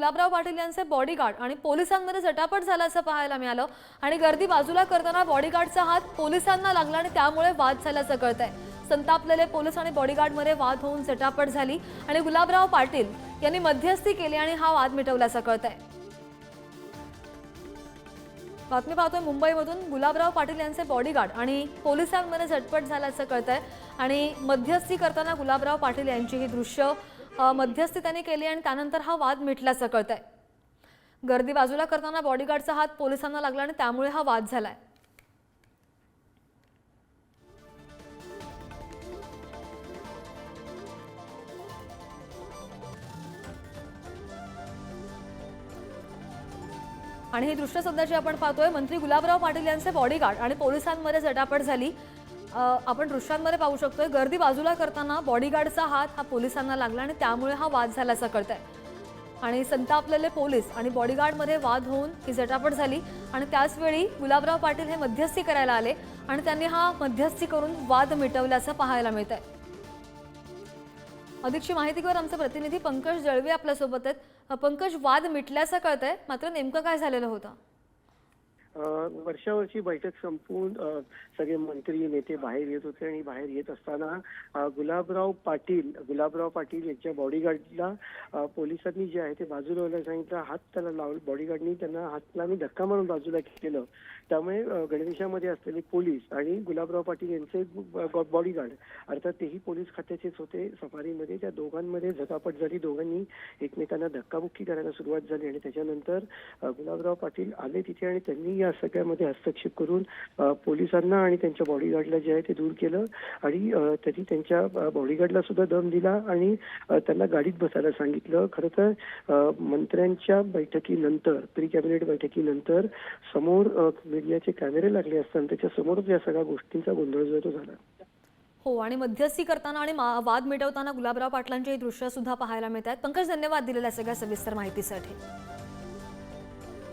गुलाबराव पाटील यांचे बॉडीगार्ड आणि पोलिसांमध्ये झटापट असं पाहायला मिळालं. आणि गर्दी बाजूला करताना बॉडीगार्डचा हात पोलिसांना लागला आणि त्यामुळे वाद झाल्याचं आहे संतापलेले पोलीस आणि बॉडीगार्डमध्ये वाद होऊन झटापट झाली आणि गुलाबराव पाटील यांनी मध्यस्थी केली आणि हा वाद मिटवल्याचं कळतंय. बातमी पाहतोय मुंबईमधून गुलाबराव पाटील यांचे बॉडीगार्ड आणि पोलिसांमध्ये झटपट झाल्याचं कळतंय. आणि मध्यस्थी करताना गुलाबराव पाटील यांची ही दृश्य मध्यस्थी त्यांनी केली आणि त्यानंतर हा वाद मिटल्याचं कळतंय. गर्दी बाजूला करताना बॉडीगार्डचा हात पोलिसांना लागला आणि त्यामुळे हा वाद झालाय. आणि ही दृश्य सध्याची आपण पाहतोय मंत्री गुलाबराव पाटील यांचे बॉडीगार्ड आणि पोलिसांमध्ये झटापट झाली. आपण दृश्यांमध्ये पाहू शकतोय गर्दी बाजूला करताना बॉडीगार्डचा हात हा पोलिसांना लागला आणि त्यामुळे हा वाद झाल्याचं आहे आणि संतापलेले पोलीस आणि बॉडीगार्डमध्ये वाद होऊन ही झटापट झाली आणि त्याचवेळी गुलाबराव पाटील हे मध्यस्थी करायला आले आणि त्यांनी हा मध्यस्थी करून वाद मिटवल्याचं पाहायला मिळत आहे अधिकची माहिती घेऊन आमचे प्रतिनिधी पंकज जळवे आपल्यासोबत आहेत. पंकज वाद मिटल्याचं कळतंय मात्र नेमकं काय झालेलं होतं? वर्षावरची बैठक संपवून सगळे मंत्री नेते बाहेर येत होते आणि बाहेर येत असताना गुलाबराव पाटील गुलाबराव पाटील यांच्या बॉडीगार्डला पोलिसांनी जे आहे ते बाजूला व्हायला सांगितलं. हात त्याला लावलं बॉडीगार्डनी त्यांना हातला मी धक्का मारून बाजूला केलं. त्यामुळे गणवेशामध्ये असलेले पोलीस आणि गुलाबराव पाटील यांचे बॉडीगार्ड अर्थात तेही पोलीस खात्याचेच होते. सफारीमध्ये त्या दोघांमध्ये झटापट झाली दोघांनी एकमेकांना धक्काबुक्की करायला सुरुवात झाली आणि त्याच्यानंतर गुलाबराव पाटील आले तिथे आणि त्यांनी या सगळ्यामध्ये हस्तक्षेप करून पोलिसांना आणि त्यांच्या बॉडीगार्डला जे आहे ते दूर केलं आणि त्यांनी त्यांच्या बॉडीगार्डला सुद्धा दम दिला आणि त्यांना गाडीत बसायला सांगितलं. खरं तर मंत्र्यांच्या बैठकीनंतर प्री कॅबिनेट बैठकीनंतर समोर मीडियाचे कॅमेरे लागले असताना त्याच्या समोरच या सगळ्या गोष्टींचा गोंधळ जो तो झाला. हो आणि मध्यस्थी करताना आणि वाद मिटवताना गुलाबराव पाटलांची दृश्य सुद्धा पाहायला मिळत आहेत पंकज धन्यवाद दिलेल्या सगळ्या सविस्तर माहितीसाठी.